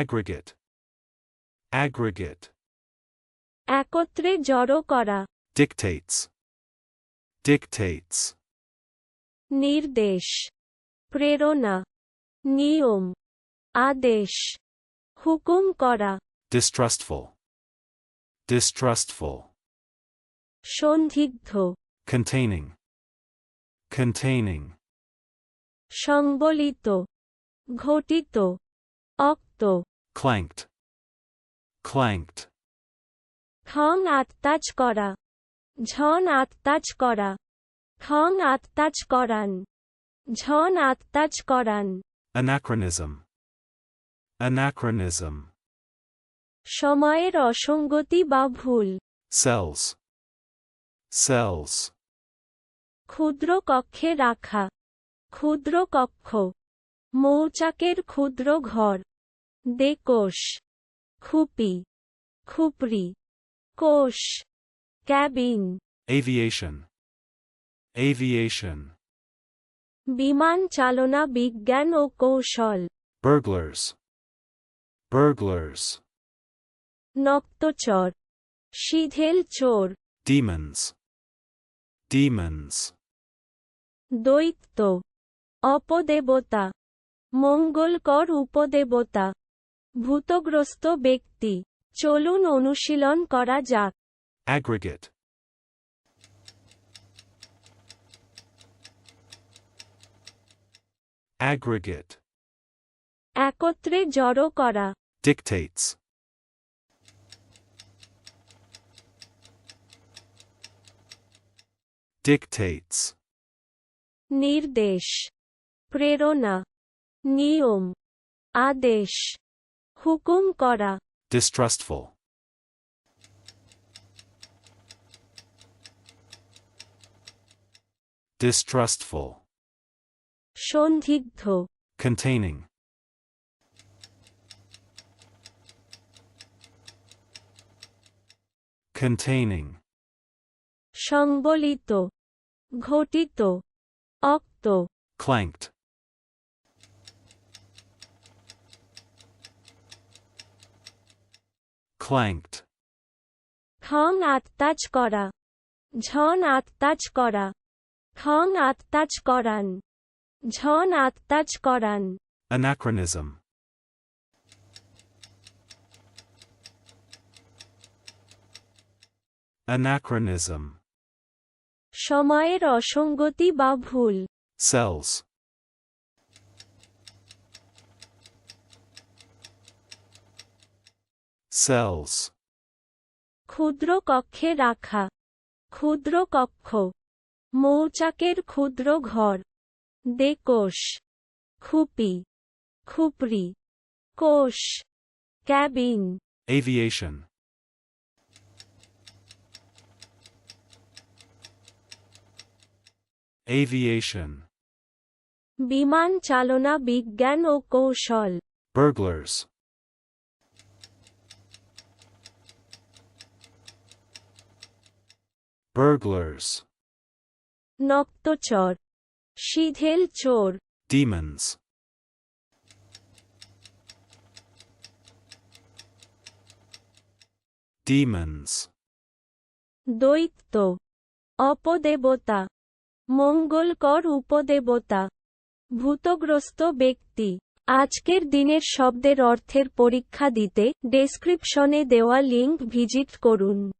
aggregate, aggregate, একত্রে জড়ো করা dictates, dictates, নির্দেশ প্রেরণা নিয়ম আদেশ হুকুম করা distrustful, distrustful, সন্দিগ্ধ containing, containing, সংবলিত ঘটিত অক্ত clanked, clanked, ঠং আত্মাজ করা ঝন আত্মাজ করা ঠং আত্মাজ করান ঝন আত্মাজ করান anachronism, anachronism, সময়ের অসঙ্গতি বা ভুল cells, cells, ক্ষুদ্র কক্ষে রাখা ক্ষুদ্র কক্ষ মৌচাকের ক্ষুদ্র ঘর দেকোষ খুপি খুপড়ি কোষ ক্যাবিন। Aviation, aviation, বিমান চালনা বিজ্ঞান ও কৌশল। Burglars, burglars, নক্তচর সিধেল চোর। Demons, demons, দৈত্য অপদেবতা মঙ্গলকর উপদেবতা। ভূতগ্রস্ত ব্যক্তি। চলুন অনুশীলন করা যাক। Aggregate, aggregate, একত্রে জড়ো করা। Dictates, dictates, নির্দেশ। প্রেরণা। নিয়ম। আদেশ। হুকুম করা distrustful, distrustful, সন্দিগ্ধ containing, containing, সংবলিত ঘটিত অক্ত clanked, clanked, ঠং আত্মাজ করা ঝন আত্মাজ করা ঠং আত্মাজ করান ঝন আত্মাজ করান anachronism, anachronism, সময়ের অসঙ্গতি বা ভুল cells, cells, ক্ষুদ্র কক্ষে রাখা। ক্ষুদ্র কক্ষ। মৌচাকের ক্ষুদ্র ঘর। দেকোষ। খুপি। খুপড়ি কোষ। ক্যাবিন। Aviation, aviation, বিমান চালনা বিজ্ঞান ও কৌশল। Burglars, burglars, নক্তচর। সিধেল চোর। Demons, demons, দৈত্য। অপদেবতা। মঙ্গলকর উপদেবতা। ভূতগ্রস্ত ব্যক্তি। আজকের দিনের শব্দের অর্থের পরীক্ষা দিতে ডেসক্রিপশনে দেওয়া লিঙ্ক ভিজিট করুন।